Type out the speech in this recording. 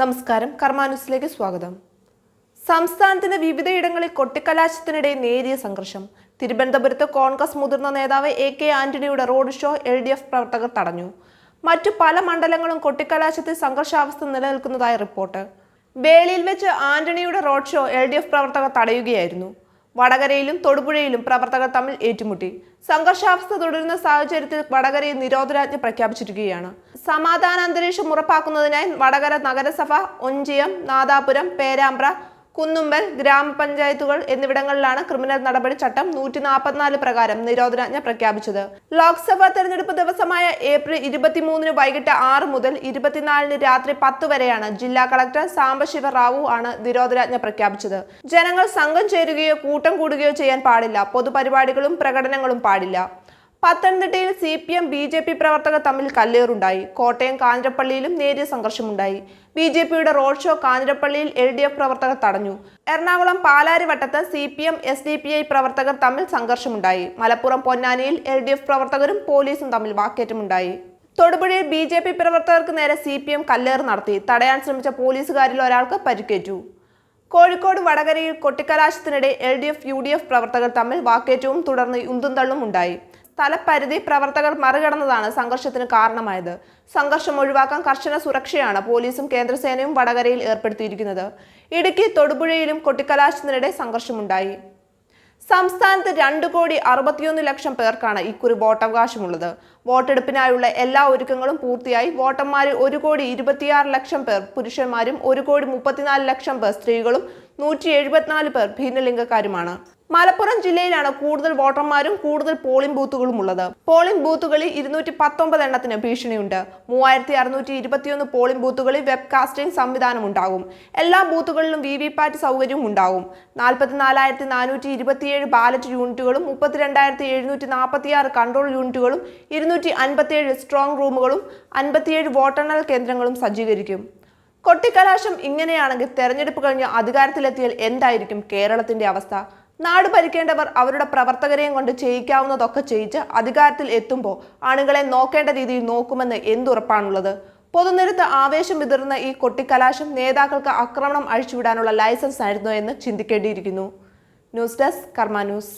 നമസ്കാരം കർമാനുസിലേക്ക് സ്വാഗതം. സംസ്ഥാനത്തിന്റെ വിവിധയിടങ്ങളിൽ കൊട്ടിക്കലാശത്തിനിടെ നേരിയ സംഘർഷം. തിരുവനന്തപുരത്ത് കോൺഗ്രസ് മുതിർന്ന നേതാവ് എ കെ ആന്റണിയുടെ road show L D F പ്രവർത്തകർ തടഞ്ഞു. മറ്റു പല മണ്ഡലങ്ങളും കൊട്ടിക്കലാശത്തിൽ സംഘർഷാവസ്ഥ നിലനിൽക്കുന്നതായി റിപ്പോർട്ട്. വേളിയിൽ വെച്ച് ആന്റണിയുടെ road show L D F പ്രവർത്തകർ തടയുകയായിരുന്നു. വടകരയിലും തൊടുപുഴയിലും പ്രവർത്തകർ തമ്മിൽ ഏറ്റുമുട്ടി. സംഘർഷാവസ്ഥ തുടരുന്ന സാഹചര്യത്തിൽ വടകരയിൽ നിരോധനാജ്ഞ പ്രഖ്യാപിച്ചിരിക്കുകയാണ്. സമാധാന അന്തരീക്ഷം ഉറപ്പാക്കുന്നതിനായി വടകര നഗരസഭ ഒഞ്ചിയം നാദാപുരം പേരാമ്പ്ര കുന്നുമ്പൽ ഗ്രാമപഞ്ചായത്തുകൾ എന്നിവിടങ്ങളിലാണ് ക്രിമിനൽ നടപടി ചട്ടം നൂറ്റി നാൽപ്പത്തിനാല് പ്രകാരം നിരോധനാജ്ഞ പ്രഖ്യാപിച്ചത്. ലോക്സഭാ തെരഞ്ഞെടുപ്പ് ദിവസമായ ഏപ്രിൽ ഇരുപത്തിമൂന്നിന് വൈകിട്ട് ആറ് മുതൽ ഇരുപത്തിനാലിന് രാത്രി പത്ത് വരെയാണ് ജില്ലാ കളക്ടർ സാംബശിവ റാവു ആണ് നിരോധനാജ്ഞ പ്രഖ്യാപിച്ചത്. ജനങ്ങൾ സംഘം ചേരുകയോ കൂട്ടം കൂടുകയോ ചെയ്യാൻ പാടില്ല. പൊതുപരിപാടികളും പ്രകടനങ്ങളും പാടില്ല. പത്തനംതിട്ടയിൽ C P M B J P പ്രവർത്തകർ തമ്മിൽ കല്ലേറുണ്ടായി. കോട്ടയം കാഞ്ഞിരപ്പള്ളിയിലും നേരിയ സംഘർഷമുണ്ടായി. ബി ജെ പിയുടെ റോഡ് ഷോ കാഞ്ഞിരപ്പള്ളിയിൽ എൽ ഡി എഫ് പ്രവർത്തകർ തടഞ്ഞു. Ernakulam പാലാരിവട്ടത്ത് C P M S D P I പ്രവർത്തകർ തമ്മിൽ സംഘർഷമുണ്ടായി. മലപ്പുറം പൊന്നാനിയിൽ എൽ ഡി എഫ് പ്രവർത്തകരും പോലീസും തമ്മിൽ വാക്കേറ്റമുണ്ടായി. തൊടുപുഴയിൽ ബി ജെ പി പ്രവർത്തകർക്ക് നേരെ സി പി എം കല്ലേറ് നടത്തി. തടയാൻ ശ്രമിച്ച പോലീസുകാരിൽ ഒരാൾക്ക് പരിക്കേറ്റു. കോഴിക്കോട് വടകരയിൽ കൊട്ടിക്കലാശത്തിനിടെ L D F U D F പ്രവർത്തകർ തമ്മിൽ വാക്കേറ്റവും തുടർന്ന് ഉന്തുന്തള്ളും ഉണ്ടായി. സ്ഥലപരിധി പ്രവർത്തകർ മറികടന്നതാണ് സംഘർഷത്തിന് കാരണമായത്. സംഘർഷം ഒഴിവാക്കാൻ കർശന സുരക്ഷയാണ് പോലീസും കേന്ദ്രസേനയും വടകരയിൽ ഏർപ്പെടുത്തിയിരിക്കുന്നത്. ഇടുക്കി തൊടുപുഴയിലും കൊട്ടിക്കലാശത്തിനിടെ സംഘർഷമുണ്ടായി. സംസ്ഥാനത്ത് രണ്ട് കോടി അറുപത്തിയൊന്ന് ലക്ഷം പേർക്കാണ് ഇക്കുറി വോട്ടവകാശമുള്ളത്. വോട്ടെടുപ്പിനായുള്ള എല്ലാ ഒരുക്കങ്ങളും പൂർത്തിയായി വോട്ടർമാരിൽ ഒരു കോടി ഇരുപത്തിയാറ് ലക്ഷം പേർ പുരുഷന്മാരും ഒരു കോടി മുപ്പത്തിനാല് ലക്ഷം പേർ സ്ത്രീകളും നൂറ്റി എഴുപത്തിനാല് പേർ ഭിന്നലിംഗക്കാരുമാണ്. മലപ്പുറം ജില്ലയിലാണ് കൂടുതൽ വോട്ടർമാരും കൂടുതൽ പോളിംഗ് ബൂത്തുകളും ഉള്ളത് പോളിംഗ് ബൂത്തുകളിൽ ഇരുന്നൂറ്റി പത്തൊമ്പത് എണ്ണത്തിന് ഭീഷണിയുണ്ട്. മൂവായിരത്തി അറുന്നൂറ്റി ഇരുപത്തിയൊന്ന് പോളിംഗ് ബൂത്തുകളിൽ വെബ്കാസ്റ്റിംഗ് സംവിധാനം ഉണ്ടാകും എല്ലാ ബൂത്തുകളിലും വി വി പാറ്റ് സൗകര്യവും ഉണ്ടാകും. നാൽപ്പത്തിനാലായിരത്തി നാനൂറ്റി ഇരുപത്തിയേഴ് ബാലറ്റ് യൂണിറ്റുകളും മുപ്പത്തിരണ്ടായിരത്തി എഴുന്നൂറ്റി നാൽപ്പത്തിയാറ് കൺട്രോൾ യൂണിറ്റുകളും ഇരുന്നൂറ്റി അൻപത്തിയേഴ് സ്ട്രോങ് റൂമുകളും അൻപത്തിയേഴ് വോട്ടെണ്ണൽ കേന്ദ്രങ്ങളും സജ്ജീകരിക്കും. കൊട്ടിക്കലാശം ഇങ്ങനെയാണെങ്കിൽ തെരഞ്ഞെടുപ്പ് കഴിഞ്ഞ് അധികാരത്തിലെത്തിയാൽ എന്തായിരിക്കും കേരളത്തിന്റെ അവസ്ഥ? നാട് ഭരിക്കേണ്ടവർ അവരുടെ പ്രവർത്തകരെയും കൊണ്ട് ചെയ്യിക്കാവുന്നതൊക്കെ ചെയ്യിച്ച് അധികാരത്തിൽ എത്തുമ്പോൾ ആണുങ്ങളെ നോക്കേണ്ട രീതിയിൽ നോക്കുമെന്ന് എന്തുറപ്പാണുള്ളത്? പൊതുനിരത്ത് ആവേശം വിതറുന്ന ഈ കൊട്ടിക്കലാശം നേതാക്കൾക്ക് ആക്രമണം അഴിച്ചുവിടാനുള്ള ലൈസൻസ് ആയിരുന്നോ എന്ന് ചിന്തിക്കേണ്ടിയിരിക്കുന്നു. News desk Karma news.